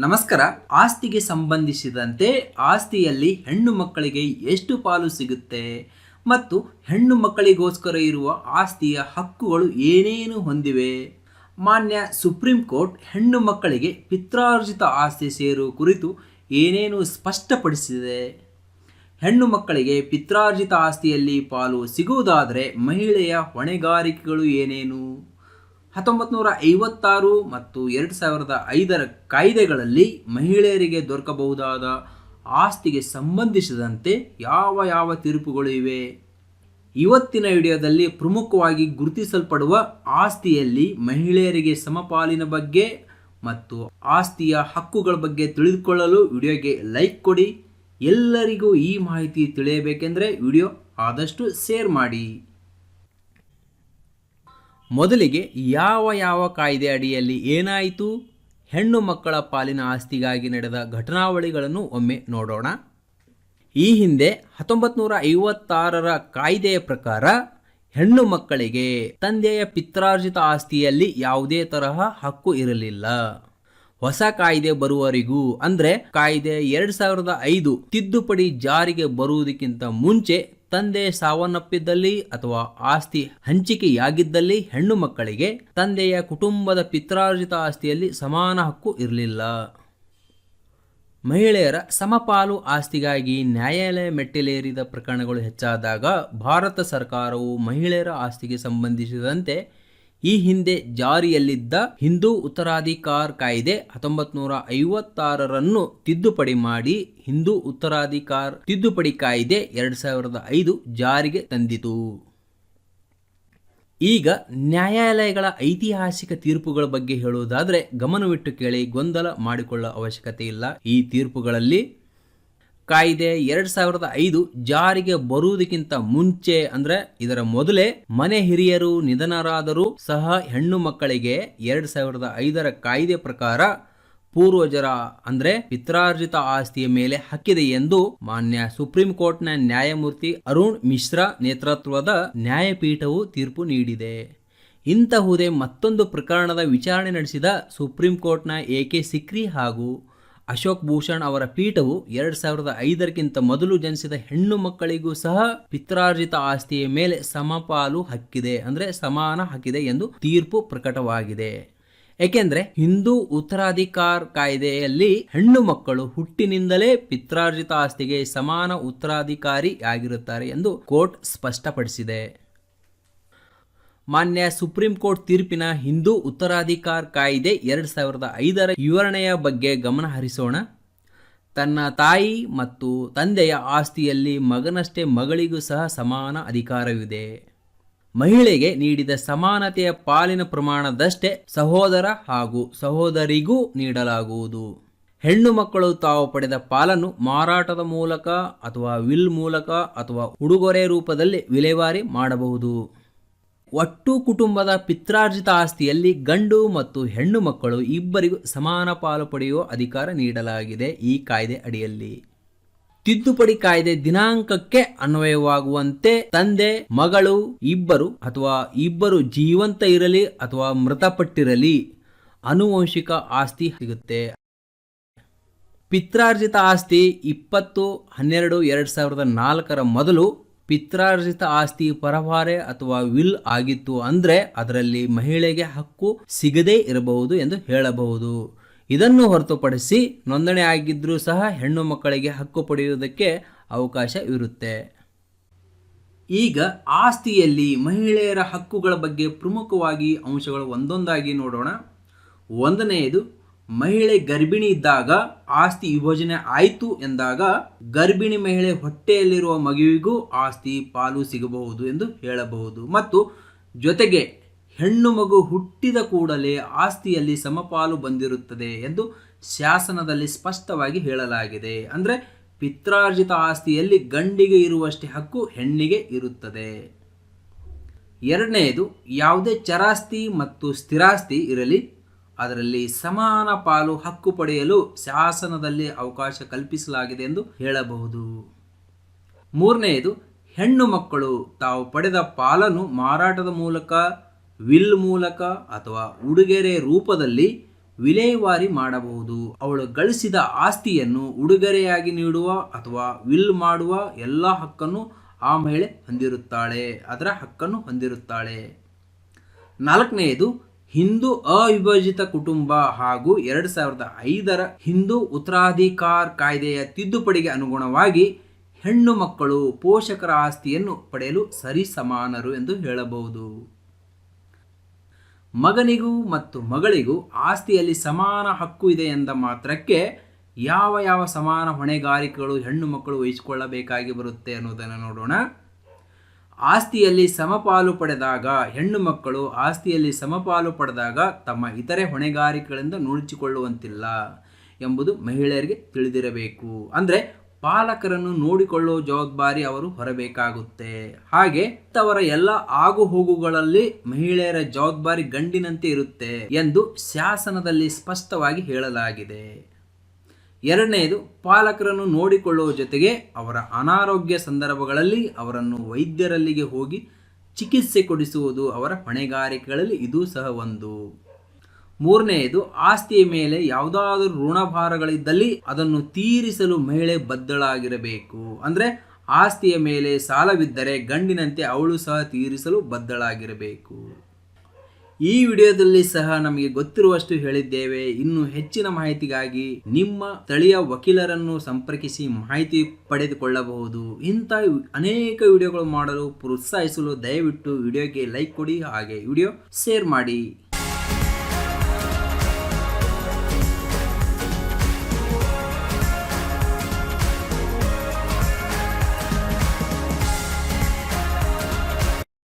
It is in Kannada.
ನಮಸ್ಕಾರ. ಆಸ್ತಿಗೆ ಸಂಬಂಧಿಸಿದಂತೆ ಆಸ್ತಿಯಲ್ಲಿ ಹೆಣ್ಣು ಮಕ್ಕಳಿಗೆ ಎಷ್ಟು ಪಾಲು ಸಿಗುತ್ತೆ? ಮತ್ತು ಹೆಣ್ಣು ಮಕ್ಕಳಿಗೋಸ್ಕರ ಇರುವ ಆಸ್ತಿಯ ಹಕ್ಕುಗಳು ಏನೇನು ಹೊಂದಿವೆ? ಮಾನ್ಯ ಸುಪ್ರೀಂ ಕೋರ್ಟ್ ಹೆಣ್ಣು ಮಕ್ಕಳಿಗೆ ಪಿತ್ರಾರ್ಜಿತ ಆಸ್ತಿ ಸೇರುವ ಕುರಿತು ಏನೇನು ಸ್ಪಷ್ಟಪಡಿಸಿದೆ? ಹೆಣ್ಣು ಮಕ್ಕಳಿಗೆ ಪಿತ್ರಾರ್ಜಿತ ಆಸ್ತಿಯಲ್ಲಿ ಪಾಲು ಸಿಗುವುದಾದರೆ ಮಹಿಳೆಯ ಹೊಣೆಗಾರಿಕೆಗಳು ಏನೇನು? ಹತ್ತೊಂಬತ್ತು ನೂರ ಐವತ್ತಾರು ಮತ್ತು ಎರಡು ಸಾವಿರದ ಐದರ ಕಾಯ್ದೆಗಳಲ್ಲಿ ಮಹಿಳೆಯರಿಗೆ ದೊರಕಬಹುದಾದ ಆಸ್ತಿಗೆ ಸಂಬಂಧಿಸಿದಂತೆ ಯಾವ ಯಾವ ತೀರ್ಪುಗಳು ಇವೆ? ಇವತ್ತಿನ ವಿಡಿಯೋದಲ್ಲಿ ಪ್ರಮುಖವಾಗಿ ಗುರುತಿಸಲ್ಪಡುವ ಆಸ್ತಿಯಲ್ಲಿ ಮಹಿಳೆಯರಿಗೆ ಸಮಪಾಲಿನ ಬಗ್ಗೆ ಮತ್ತು ಆಸ್ತಿಯ ಹಕ್ಕುಗಳ ಬಗ್ಗೆ ತಿಳಿದುಕೊಳ್ಳಲು ವಿಡಿಯೋಗೆ ಲೈಕ್ ಕೊಡಿ. ಎಲ್ಲರಿಗೂ ಈ ಮಾಹಿತಿ ತಿಳಿಯಬೇಕೆಂದರೆ ವಿಡಿಯೋ ಆದಷ್ಟು ಶೇರ್ ಮಾಡಿ. ಮೊದಲಿಗೆ ಯಾವ ಯಾವ ಕಾಯ್ದೆ ಅಡಿಯಲ್ಲಿ ಏನಾಯಿತು? ಹೆಣ್ಣು ಮಕ್ಕಳ ಪಾಲಿನ ಆಸ್ತಿಗಾಗಿ ನಡೆದ ಘಟನಾವಳಿಗಳನ್ನು ಒಮ್ಮೆ ನೋಡೋಣ. ಈ ಹಿಂದೆ ಹತ್ತೊಂಬತ್ತು ನೂರ ಐವತ್ತಾರರ ಕಾಯ್ದೆಯ ಪ್ರಕಾರ ಹೆಣ್ಣು ಮಕ್ಕಳಿಗೆ ತಂದೆಯ ಪಿತ್ರಾರ್ಜಿತ ಆಸ್ತಿಯಲ್ಲಿ ಯಾವುದೇ ತರಹ ಹಕ್ಕು ಇರಲಿಲ್ಲ. ಹೊಸ ಕಾಯ್ದೆ ಬರುವವರೆಗೂ ಅಂದರೆ ಕಾಯ್ದೆ ಎರಡು ಸಾವಿರದ ಐದು ತಿದ್ದುಪಡಿ ಜಾರಿಗೆ ಬರುವುದಕ್ಕಿಂತ ಮುಂಚೆ ತಂದೆ ಸಾವನ್ನಪ್ಪಿದ್ದಲ್ಲಿ ಅಥವಾ ಆಸ್ತಿ ಹಂಚಿಕೆಯಾಗಿದ್ದಲ್ಲಿ ಹೆಣ್ಣು ಮಕ್ಕಳಿಗೆ ತಂದೆಯ ಕುಟುಂಬದ ಪಿತ್ರಾರ್ಜಿತ ಆಸ್ತಿಯಲ್ಲಿ ಸಮಾನ ಹಕ್ಕು ಇರಲಿಲ್ಲ. ಮಹಿಳೆಯರ ಸಮಪಾಲು ಆಸ್ತಿಗಾಗಿ ನ್ಯಾಯಾಲಯ ಮೆಟ್ಟಿಲೇರಿದ ಪ್ರಕರಣಗಳು ಹೆಚ್ಚಾದಾಗ ಭಾರತ ಸರ್ಕಾರವು ಮಹಿಳೆಯರ ಆಸ್ತಿಗೆ ಸಂಬಂಧಿಸಿದಂತೆ ಈ ಹಿಂದೆ ಜಾರಿಯಲ್ಲಿದ್ದ ಹಿಂದೂ ಉತ್ತರಾಧಿಕಾರ ಕಾಯ್ದೆ ಹತ್ತೊಂಬತ್ ನೂರ ಐವತ್ತಾರರನ್ನು ತಿದ್ದುಪಡಿ ಮಾಡಿ ಹಿಂದೂ ಉತ್ತರಾಧಿಕಾರ ತಿದ್ದುಪಡಿ ಕಾಯ್ದೆ ಎರಡ್ ಸಾವಿರದ ಐದು ಜಾರಿಗೆ ತಂದಿತು. ಈಗ ನ್ಯಾಯಾಲಯಗಳ ಐತಿಹಾಸಿಕ ತೀರ್ಪುಗಳ ಬಗ್ಗೆ ಹೇಳುವುದಾದರೆ ಗಮನವಿಟ್ಟು ಕೇಳಿ ಗೊಂದಲ ಮಾಡಿಕೊಳ್ಳುವ ಅವಶ್ಯಕತೆ ಇಲ್ಲ. ಈ ತೀರ್ಪುಗಳಲ್ಲಿ ಕಾಯ್ದೆ ಎರಡ್ ಸಾವಿರದ ಐದು ಜಾರಿಗೆ ಬರುವುದಕ್ಕಿಂತ ಮುಂಚೆ ಅಂದ್ರೆ ಇದರ ಮೊದಲೇ ಮನೆ ಹಿರಿಯರು, ನಿಧನರಾದರೂ ಸಹ ಹೆಣ್ಣು ಮಕ್ಕಳಿಗೆ ಎರಡ್ ಸಾವಿರದ ಐದರ ಕಾಯ್ದೆ ಪ್ರಕಾರ ಪೂರ್ವಜರ ಅಂದ್ರೆ ಪಿತ್ರಾರ್ಜಿತ ಆಸ್ತಿಯ ಮೇಲೆ ಹಕ್ಕಿದೆ ಎಂದು ಮಾನ್ಯ ಸುಪ್ರೀಂ ಕೋರ್ಟ್ನ ನ್ಯಾಯಮೂರ್ತಿ ಅರುಣ್ ಮಿಶ್ರಾ ನೇತೃತ್ವದ ನ್ಯಾಯಪೀಠವು ತೀರ್ಪು ನೀಡಿದೆ. ಇಂತಹುದೇ ಮತ್ತೊಂದು ಪ್ರಕರಣದ ವಿಚಾರಣೆ ನಡೆಸಿದ ಸುಪ್ರೀಂ ಕೋರ್ಟ್ನ ಎ ಕೆ ಸಿಕ್ರಿ ಹಾಗೂ ಅಶೋಕ್ ಭೂಷಣ್ ಅವರ ಪೀಠವು ಎರಡ್ ಸಾವಿರದ ಐದರಕ್ಕಿಂತ ಮೊದಲು ಜನಿಸಿದ ಹೆಣ್ಣು ಮಕ್ಕಳಿಗೂ ಸಹ ಪಿತ್ರಾರ್ಜಿತ ಆಸ್ತಿಯ ಮೇಲೆ ಸಮಪಾಲು ಹಕ್ಕಿದೆ, ಅಂದ್ರೆ ಸಮಾನ ಹಾಕಿದೆ ಎಂದು ತೀರ್ಪು ಪ್ರಕಟವಾಗಿದೆ. ಏಕೆಂದ್ರೆ ಹಿಂದೂ ಉತ್ತರಾಧಿಕಾರ ಕಾಯ್ದೆಯಲ್ಲಿ ಹೆಣ್ಣು ಮಕ್ಕಳು ಹುಟ್ಟಿನಿಂದಲೇ ಪಿತ್ರಾರ್ಜಿತ ಆಸ್ತಿಗೆ ಸಮಾನ ಉತ್ತರಾಧಿಕಾರಿ ಆಗಿರುತ್ತಾರೆ ಎಂದು ಕೋರ್ಟ್ ಸ್ಪಷ್ಟಪಡಿಸಿದೆ. ಮಾನ್ಯ ಸುಪ್ರೀಂ ಕೋರ್ಟ್ ತೀರ್ಪಿನ ಹಿಂದೂ ಉತ್ತರಾಧಿಕಾರ ಕಾಯ್ದೆ ಎರಡು ಸಾವಿರದ ಐದರ ವಿವರಣೆಯ ಬಗ್ಗೆ ಗಮನ ಹರಿಸೋಣ. ತನ್ನ ತಾಯಿ ಮತ್ತು ತಂದೆಯ ಆಸ್ತಿಯಲ್ಲಿ ಮಗನಷ್ಟೇ ಮಗಳಿಗೂ ಸಹ ಸಮಾನ ಅಧಿಕಾರವಿದೆ. ಮಹಿಳೆಗೆ ನೀಡಿದ ಸಮಾನತೆಯ ಪಾಲಿನ ಪ್ರಮಾಣದಷ್ಟೇ ಸಹೋದರ ಹಾಗೂ ಸಹೋದರಿಗೂ ನೀಡಲಾಗುವುದು. ಹೆಣ್ಣು ಮಕ್ಕಳು ತಾವು ಪಡೆದ ಪಾಲನ್ನು ಮಾರಾಟದ ಮೂಲಕ ಅಥವಾ ವಿಲ್ ಮೂಲಕ ಅಥವಾ ಉಡುಗೊರೆ ರೂಪದಲ್ಲಿ ವಿಲೇವಾರಿ ಮಾಡಬಹುದು. ಒಟ್ಟು ಕುಟುಂಬದ ಪಿತ್ರಾರ್ಜಿತ ಆಸ್ತಿಯಲ್ಲಿ ಗಂಡು ಮತ್ತು ಹೆಣ್ಣು ಮಕ್ಕಳು ಇಬ್ಬರಿಗೂ ಸಮಾನ ಪಾಲು ಪಡೆಯುವ ಅಧಿಕಾರ ನೀಡಲಾಗಿದೆ ಈ ಕಾಯ್ದೆ ಅಡಿಯಲ್ಲಿ. ತಿದ್ದುಪಡಿ ಕಾಯ್ದೆ ದಿನಾಂಕಕ್ಕೆ ಅನ್ವಯವಾಗುವಂತೆ ತಂದೆ, ಮಗಳು, ಇಬ್ಬರು ಅಥವಾ ಇಬ್ಬರು ಜೀವಂತ ಇರಲಿ ಅಥವಾ ಮೃತಪಟ್ಟಿರಲಿ ಅನುವಂಶಿಕ ಆಸ್ತಿ ಸಿಗುತ್ತೆ. ಪಿತ್ರಾರ್ಜಿತ ಆಸ್ತಿ ಇಪ್ಪತ್ತು, ಹನ್ನೆರಡು, ಎರಡು ಸಾವಿರದ ನಾಲ್ಕರ ಮೊದಲು ಪಿತ್ರಾರ್ಜಿತ ಆಸ್ತಿ ಪರಭಾರೆ ಅಥವಾ ವಿಲ್ ಆಗಿತ್ತು ಅಂದರೆ ಅದರಲ್ಲಿ ಮಹಿಳೆಗೆ ಹಕ್ಕು ಸಿಗದೇ ಇರಬಹುದು ಎಂದು ಹೇಳಬಹುದು. ಇದನ್ನು ಹೊರತುಪಡಿಸಿ ನೋಂದಣಿ ಆಗಿದ್ದರೂ ಸಹ ಹೆಣ್ಣು ಮಕ್ಕಳಿಗೆ ಹಕ್ಕು ಪಡೆಯುವುದಕ್ಕೆ ಅವಕಾಶವಿರುತ್ತೆ ಈಗ ಆಸ್ತಿಯಲ್ಲಿ ಮಹಿಳೆಯರ ಹಕ್ಕುಗಳ ಬಗ್ಗೆ ಪ್ರಮುಖವಾಗಿ ಅಂಶಗಳು ಒಂದೊಂದಾಗಿ ನೋಡೋಣ. ಒಂದನೆಯದು ಮಹಿಳೆ ಗರ್ಭಿಣಿ ಇದ್ದಾಗ ಆಸ್ತಿ ವಿಭಜನೆ ಆಯಿತು ಎಂದಾಗ ಗರ್ಭಿಣಿ ಮಹಿಳೆ ಹೊಟ್ಟೆಯಲ್ಲಿರುವ ಮಗುವಿಗೂ ಆಸ್ತಿ ಪಾಲು ಸಿಗಬಹುದು ಎಂದು ಹೇಳಬಹುದು. ಮತ್ತು ಜೊತೆಗೆ ಹೆಣ್ಣು ಮಗು ಹುಟ್ಟಿದ ಕೂಡಲೇ ಆಸ್ತಿಯಲ್ಲಿ ಸಮಪಾಲು ಬಂದಿರುತ್ತದೆ ಎಂದು ಶಾಸನದಲ್ಲಿ ಸ್ಪಷ್ಟವಾಗಿ ಹೇಳಲಾಗಿದೆ. ಅಂದರೆ ಪಿತ್ರಾರ್ಜಿತ ಆಸ್ತಿಯಲ್ಲಿ ಗಂಡಿಗೆ ಇರುವಷ್ಟೇ ಹಕ್ಕು ಹೆಣ್ಣಿಗೆ ಇರುತ್ತದೆ. ಎರಡನೆಯದು, ಯಾವುದೇ ಚರಾಸ್ತಿ ಮತ್ತು ಸ್ಥಿರಾಸ್ತಿ ಇರಲಿ. ಅದರಲ್ಲಿ ಸಮಾನ ಪಾಲು ಹಕ್ಕು ಪಡೆಯಲು ಶಾಸನದಲ್ಲಿ ಅವಕಾಶ ಕಲ್ಪಿಸಲಾಗಿದೆ ಎಂದು ಹೇಳಬಹುದು. ಮೂರನೆಯದು, ಹೆಣ್ಣು ಮಕ್ಕಳು ತಾವು ಪಡೆದ ಪಾಲನ್ನು ಮಾರಾಟದ ಮೂಲಕ, ವಿಲ್ ಮೂಲಕ ಅಥವಾ ಉಡುಗೆರೆ ರೂಪದಲ್ಲಿ ವಿಲೇವಾರಿ ಮಾಡಬಹುದು. ಅವಳು ಗಳಿಸಿದ ಆಸ್ತಿಯನ್ನು ಉಡುಗೊರೆಯಾಗಿ ನೀಡುವ ಅಥವಾ ವಿಲ್ ಮಾಡುವ ಎಲ್ಲ ಹಕ್ಕನ್ನು ಆ ಮಹಿಳೆ ಹೊಂದಿರುತ್ತಾಳೆ, ಅದರ ಹಕ್ಕನ್ನು ಹೊಂದಿರುತ್ತಾಳೆ. ನಾಲ್ಕನೆಯದು ಹಿಂದೂ ಅವಿಭಜಿತ ಕುಟುಂಬ ಹಾಗೂ ಎರಡು ಸಾವಿರದ ಐದರ ಹಿಂದೂ ಉತ್ತರಾಧಿಕಾರ ಕಾಯ್ದೆಯ ತಿದ್ದುಪಡಿಗೆ ಅನುಗುಣವಾಗಿ ಹೆಣ್ಣು ಮಕ್ಕಳು ಪೋಷಕರ ಆಸ್ತಿಯನ್ನು ಪಡೆಯಲು ಸರಿಸಮಾನರು ಎಂದು ಹೇಳಬಹುದು. ಮಗನಿಗೂ ಮತ್ತು ಮಗಳಿಗೂ ಆಸ್ತಿಯಲ್ಲಿ ಸಮಾನ ಹಕ್ಕು ಇದೆ ಎಂದ ಮಾತ್ರಕ್ಕೆ ಯಾವ ಯಾವ ಸಮಾನ ಹೊಣೆಗಾರಿಕೆಗಳು ಹೆಣ್ಣು ಮಕ್ಕಳು ವಹಿಸಿಕೊಳ್ಳಬೇಕಾಗಿ ಬರುತ್ತೆ ಅನ್ನೋದನ್ನು ನೋಡೋಣ. ಆಸ್ತಿಯಲ್ಲಿ ಸಮಪಾಲು ಪಡೆದಾಗ ಹೆಣ್ಣು ಮಕ್ಕಳು ಆಸ್ತಿಯಲ್ಲಿ ಸಮಪಾಲು ಪಡೆದಾಗ ತಮ್ಮ ಇತರೆ ಹೊಣೆಗಾರಿಕೆಗಳಿಂದ ನುಣುಚಿಕೊಳ್ಳುವಂತಿಲ್ಲ ಎಂಬುದು ಮಹಿಳೆಯರಿಗೆ ತಿಳಿದಿರಬೇಕು. ಅಂದರೆ ಪಾಲಕರನ್ನು ನೋಡಿಕೊಳ್ಳುವ ಜವಾಬ್ದಾರಿ ಅವರು ಹೊರಬೇಕಾಗುತ್ತೆ. ಹಾಗೆ ತವರ ಎಲ್ಲ ಆಗು ಹೋಗುಗಳಲ್ಲಿ ಮಹಿಳೆಯರ ಜವಾಬ್ದಾರಿ ಗಂಡಿನಂತೆ ಇರುತ್ತೆ ಎಂದು ಶಾಸನದಲ್ಲಿ ಸ್ಪಷ್ಟವಾಗಿ ಹೇಳಲಾಗಿದೆ. ಎರಡನೆಯದು, ಪಾಲಕರನ್ನು ನೋಡಿಕೊಳ್ಳುವ ಜೊತೆಗೆ ಅವರ ಅನಾರೋಗ್ಯ ಸಂದರ್ಭಗಳಲ್ಲಿ ಅವರನ್ನು ವೈದ್ಯರಲ್ಲಿಗೆ ಹೋಗಿ ಚಿಕಿತ್ಸೆ ಕೊಡಿಸುವುದು ಅವರ ಹೊಣೆಗಾರಿಕೆಗಳಲ್ಲಿ ಇದು ಸಹ ಒಂದು. ಮೂರನೆಯದು, ಆಸ್ತಿಯ ಮೇಲೆ ಯಾವುದಾದರೂ ಋಣಭಾರಗಳಿದ್ದಲ್ಲಿ ಅದನ್ನು ತೀರಿಸಲು ಮಹಿಳೆ ಬದ್ಧಳಾಗಿರಬೇಕು. ಅಂದರೆ ಆಸ್ತಿಯ ಮೇಲೆ ಸಾಲವಿದ್ದರೆ ಗಂಡಿನಂತೆ ಅವಳು ಸಹ ತೀರಿಸಲು ಬದ್ಧಳಾಗಿರಬೇಕು. ಈ ವಿಡಿಯೋದಲ್ಲಿ ಸಹ ನಮಗೆ ಗೊತ್ತಿರುವಷ್ಟು ಹೇಳಿದ್ದೇವೆ. ಇನ್ನು ಹೆಚ್ಚಿನ ಮಾಹಿತಿಗಾಗಿ ನಿಮ್ಮ ಸ್ಥಳೀಯ ವಕೀಲರನ್ನು ಸಂಪರ್ಕಿಸಿ ಮಾಹಿತಿ ಪಡೆದುಕೊಳ್ಳಬಹುದು. ಇಂಥ ಅನೇಕ ವಿಡಿಯೋಗಳು ಮಾಡಲು ಪ್ರೋತ್ಸಾಹಿಸಲು ದಯವಿಟ್ಟು ವಿಡಿಯೋಗೆ ಲೈಕ್ ಕೊಡಿ ಹಾಗೆ ವಿಡಿಯೋ ಶೇರ್ ಮಾಡಿ.